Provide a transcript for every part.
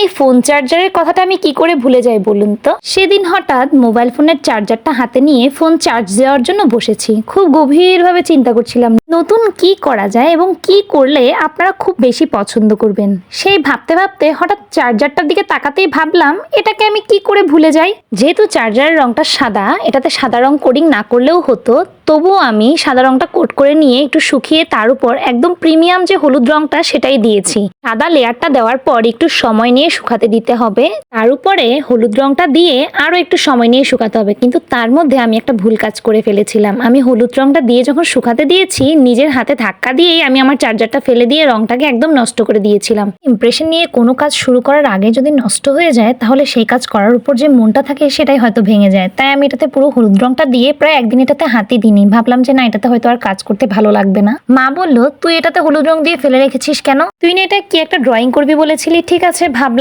এই ফোন চার্জারের কথাটা আমি কি করে ভুলে যাই বলুন তো? সেদিন হঠাৎ মোবাইল ফোনের চার্জারটা হাতে নিয়ে ফোন চার্জ দেওয়ার জন্য বসেছি। খুব গভীরভাবে চিন্তা করছিলাম, নতুন কি করা যায় এবং কি করলে আপনারা খুব বেশি পছন্দ করবেন? সেই ভাবতে ভাবতে হঠাৎ চার্জারটার দিকে তাকাতেই ভাবলাম, এটাকে আমি কি করে ভুলে যাই? যেহেতু চার্জারের রংটা সাদা, এটাতে সাদা রং কোডিং না করলেও হতো, তবুও আমি সাদা রংটা কোট করে নিয়ে একটু শুকিয়ে তার উপর একদম প্রিমিয়াম যে হলুদ রংটা সেটাই দিয়েছি। সাদা লেয়ারটা দেওয়ার পর একটু সময় নিয়ে শুকাতে দিতে হবে। তার উপরে হলুদ রংটা দিয়ে আরও একটু সময় নিয়ে শুকাতে হবে। কিন্তু তার মধ্যে আমি একটা ভুল কাজ করে ফেলেছিলাম। আমি হলুদ রংটা দিয়ে যখন শুকাতে দিয়েছি, নিজের হাতে ধাক্কা দিয়েই আমি আমার চার্জারটা ফেলে দিয়ে রংটাকে একদম নষ্ট করে দিয়েছিলাম। ইমপ্রেশন নিয়ে কোনো কাজ শুরু করার আগে যদি নষ্ট হয়ে যায়, তাহলে সেই কাজ করার উপর যে মনটা থাকে, সেটাই হয়তো ভেঙে যায়। তাই আমি এটাতে পুরো হলুদ রংটা দিয়ে প্রায় একদিন এটাতে হাতি দিইনি। ভাবলাম যে না, এটাতে হয়তো আর কাজ করতে ভালো লাগবে না। মা বলল, তুই এটাতে হলুদ রং দিয়ে ফেলে রেখেছিস কেন? তুই না, এটা কি একটা ড্রয়িং করবি বলেছিলি? ঠিক আছে, ভাবলাম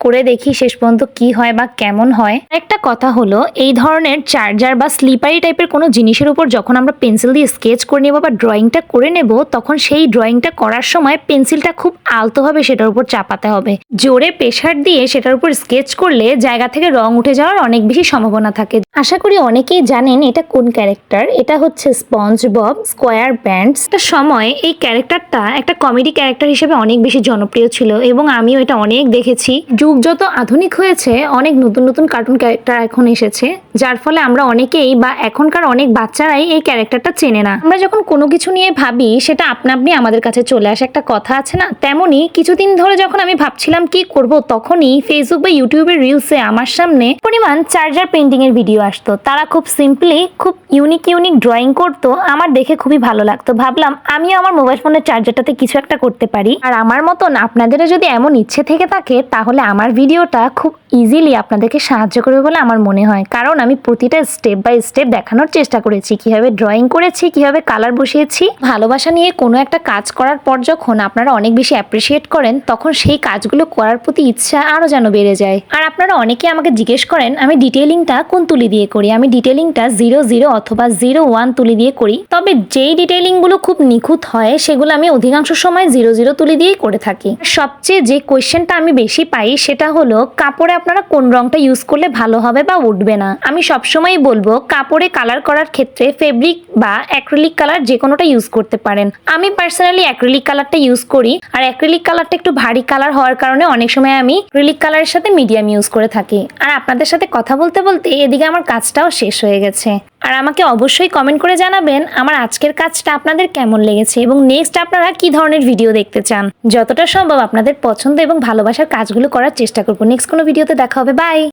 করে দেখি শেষ পর্যন্ত কি হয় বা কেমন হয়। একটা কথা হলো, এই ধরনের চার্জার বা স্লিপারি টাইপের কোনো জিনিসের উপর যখন আমরা পেন্সিল দিয়ে স্কেচ করে নেব বা ড্রয়িংটা করে নেব, তখন সেই ড্রয়িংটা করার সময় পেন্সিলটা খুব আলতোভাবে সেটার উপর চাপাতে হবে। জোরে প্রেশার দিয়ে সেটার উপর স্কেচ করলে জায়গা থেকে রং উঠে যাওয়ার অনেক বেশি সম্ভাবনা থাকে। আশা করি অনেকেই জানেন এটা কোন ক্যারেক্টার। এটা হচ্ছে স্পঞ্জ বব স্কোয়ার ব্যান্ডস একটা সময় এই ক্যারেক্টারটা একটা কমেডি ক্যারেক্টার হিসেবে অনেক বেশি জনপ্রিয় ছিল এবং আমিও এটা অনেক দেখেছি। যুগ যত আধুনিক হয়েছে, অনেক নতুন নতুন কার্টুন ক্যারেক্টার এখন এসেছে, যার ফলে আমরা অনেকেই বা এখনকার অনেক বাচ্চারাই এই ক্যারেক্টারটা চেনে না। আমরা যখন কোনো কিছু নিয়ে ভাবি, সেটা আপনা আপনি আমাদের কাছে চলে আসে, একটা কথা আছে না? তেমনি কিছুদিন ধরে যখন আমি ভাবছিলাম কি করব, তখনই ফেসবুক বা ইউটিউবের রিলসে আমার সামনে পরিমাণ চার্জার পেন্টিং এর ভিডিও আসতো। তারা খুব সিম্পলি খুব ইউনিক ইউনিক ড্রয়িং করতো। আমার দেখে খুবই ভালো লাগতো। ভাবলাম, আমিও আমার মোবাইল ফোনের চার্জারটাতে কিছু একটা করতে পারি। আর আমার মতন আপনাদেরও যদি এমন ইচ্ছে থেকে থাকে, তাহলে আমার ভিডিওটা খুব ইজিলি আপনাদেরকে সাহায্য করবে বলে আমার মনে হয়। কারণ আমি প্রতিটা স্টেপ বাই স্টেপ দেখানোর চেষ্টা করেছি। কীভাবে ড্রয়িং করেছি, কীভাবে কালার বসিয়েছি। ভালোবাসা নিয়ে কোনো একটা কাজ করার পর যখন আপনারা অনেক বেশি অ্যাপ্রিসিয়েট করেন, তখন সেই কাজগুলো করার প্রতি ইচ্ছা আরও যেন বেড়ে যায়। আর আপনারা অনেকে আমাকে জিজ্ঞেস করেন, আমি ডিটেলিংটা কোন তুলি দিয়ে করি। আমি ডিটেলিংটা জিরো জিরো অথবা জিরো ওয়ান তুলি দিয়ে করি। তবে যেই ডিটেলিংগুলো খুব নিখুঁত হয়, সেগুলো আমি অধিকাংশ সময় জিরো জিরো তুলি দিয়েই করে থাকি। সবচেয়ে যে কোয়েশ্চেনটা আমি বেশি পাই, সেটা হলো, কাপড়ে আপনারা কোন রংটা ইউজ করলে ভালো হবে বা উঠবে না? আমি সবসময়ই বলব, কাপড়ে কালার করার ক্ষেত্রে ফেব্রিক বা অ্যাক্রিলিক কালার যে কোনোটা ইউজ করতে পারেন। আমি পার্সোনালি অ্যাক্রিলিক কালারটা ইউজ করি, আর অ্যাক্রিলিক কালারটা একটু ভারী কালার হওয়ার কারণে অনেক সময় আমি অ্যাক্রিলিক কালারের সাথে মিডিয়াম ইউজ করে থাকি। আর আপনাদের সাথে কথা বলতে বলতে এদিকে আমার কাজটাও শেষ হয়ে গেছে। আর আমাকে অবশ্যই কমেন্ট করে জানাবেন আমার আজকের কাজটা আপনাদের কেমন লেগেছে এবং নেক্সট আপনারা কি ধরনের ভিডিও দেখতে চান। যতটা সম্ভব আপনাদের পছন্দ এবং ভালোবাসার কাজগুলো করার চেষ্টা করব। নেক্সট কোনো ভিডিওতে দেখা হবে। বাই